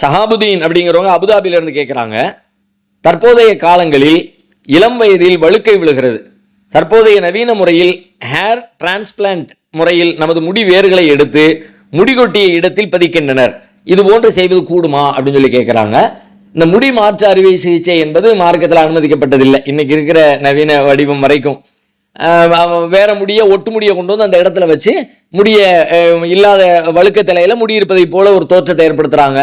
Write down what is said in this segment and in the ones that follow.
சஹாபுதீன் அப்படிங்கிறவங்க அபுதாபியிலிருந்து கேட்குறாங்க தற்போதைய காலங்களில் இளம் வயதில் வழுக்கை விழுகிறது. தற்போதைய நவீன முறையில் ஹேர் டிரான்ஸ்பிளான்ட் முறையில் நமது முடி வேர்களை எடுத்து முடிகொட்டிய இடத்தில் பதிக்கின்றனர். இது போன்று செய்வது கூடுமா அப்படின்னு சொல்லி கேட்குறாங்க இந்த முடி மாற்று அறுவை சிகிச்சை என்பது மார்க்கத்தில் அனுமதிக்கப்பட்டதில்லை. இன்னைக்கு இருக்கிற நவீன வடிவம் வரைக்கும். வேற முடிய ஒட்டு முடியை கொண்டு வந்து அந்த இடத்துல வச்சு முடிய இல்லாத வழுக்க தலையில முடி இருப்பதை போல ஒரு தோற்றத்தை ஏற்படுத்துறாங்க.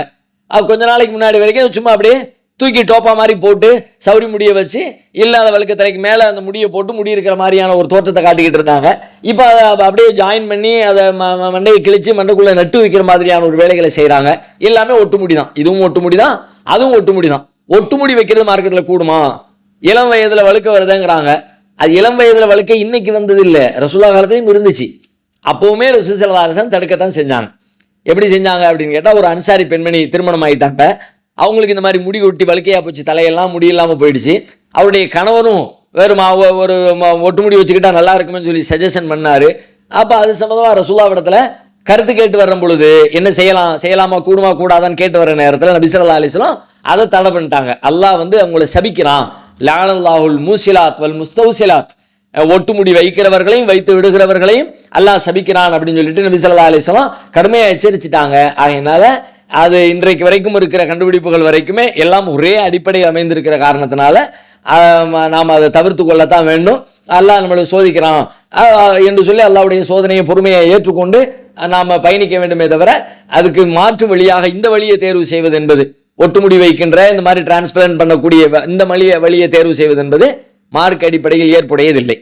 கொஞ்ச நாளைக்கு முன்னாடி வரைக்கும் சும்மா அப்படியே தூக்கி டோப்பா மாதிரி போட்டு சௌரி முடியை வச்சு இல்லாத வழுக்க தலைக்கு மேலே அந்த முடியை போட்டு முடி இருக்கிற மாதிரியான ஒரு தோற்றத்தை காட்டிக்கிட்டு இருந்தாங்க. இப்போ அதை அப்படியே ஜாயின் பண்ணி அதை ம- மண்டையை கிழிச்சு மண்டைக்குள்ளே நட்டு வைக்கிற மாதிரியான ஒரு வேலைகளை செய்கிறாங்க எல்லாமே ஒட்டுமுடி தான். இதுவும் ஒட்டுமுடி தான் அதுவும் ஒட்டுமுடி தான். ஒட்டு முடி வைக்கிறது மார்க்கத்தில் கூடுமா? இளம் வயதில் வழுக்க வருதுங்கிறாங்க. அது இளம் வயதில் வழுக்க இன்னைக்கு வந்தது இல்லை ரசூலா காலத்திலையும் இருந்துச்சு. அப்போவுமே ரசூசலதாரசன் அரசன் தடுக்கத்தான் செஞ்சாங்க. எப்படி செஞ்சாங்க அப்படின்னு கேட்டால் ஒரு அன்சாரி பெண்மணி திருமணம் ஆகிட்டாங்க அவங்களுக்கு இந்த மாதிரி முடி கொட்டி வழுக்கையாக போச்சு தலையெல்லாம் முடி இல்லாமல் போயிடுச்சு. அவருடைய கணவரும் வேறு ஒரு ஒட்டுமுடி வச்சுக்கிட்டா நல்லா இருக்குமென்னு சொல்லி சஜஷன் பண்ணார். அப்போ அது சம்மந்தமாக ரசூலாவிடத்தில் கருத்து கேட்டு வரும் பொழுது என்ன செய்யலாம் செய்யலாமா கூடுமா கூடாதான்னு கேட்டு வர நேரத்தில் நபிசல்லா அலிஸ்லாம் அதை தடை பண்ணிட்டாங்க. அல்லாஹ் வந்து அவங்கள சபிக்கிறான். லானல்லாஹுல் மூசிலாத் வல் முஸ்தௌசிலாத். ஒட்டுமுடி வைக்கிறவர்களையும் வைத்து விடுகிறவர்களையும் அல்லாஹ் சபிக்கிறான் அப்படின்னு சொல்லிட்டு நபி சொல்லா அலிஸ்லாம் கடுமையாக எச்சரிச்சிட்டாங்க. ஆகையினால அது இன்றைக்கு வரைக்கும் இருக்கிற கண்டுபிடிப்புகள் வரைக்குமே எல்லாம் ஒரே அடிப்படையில் அமைந்திருக்கிற காரணத்தினால நாம் அதை தவிர்த்து கொள்ளத்தான் வேண்டும். அல்லாஹ் நம்மளை சோதிக்கிறான். என்று சொல்லி அல்லாவுடைய சோதனையை பொறுமையை ஏற்றுக்கொண்டு நாம் பயணிக்க வேண்டுமே தவிர அதுக்கு மாற்று வழியாக இந்த வழியை தேர்வு செய்வது என்பது ஒட்டுமுடி வைக்கின்ற இந்த மாதிரி டிரான்ஸ்பரண்ட் பண்ணக்கூடிய வ- இந்த வழியை வழியை தேர்வு செய்வது என்பது மார்க் அடிப்படையில் ஏற்புடையதில்லை.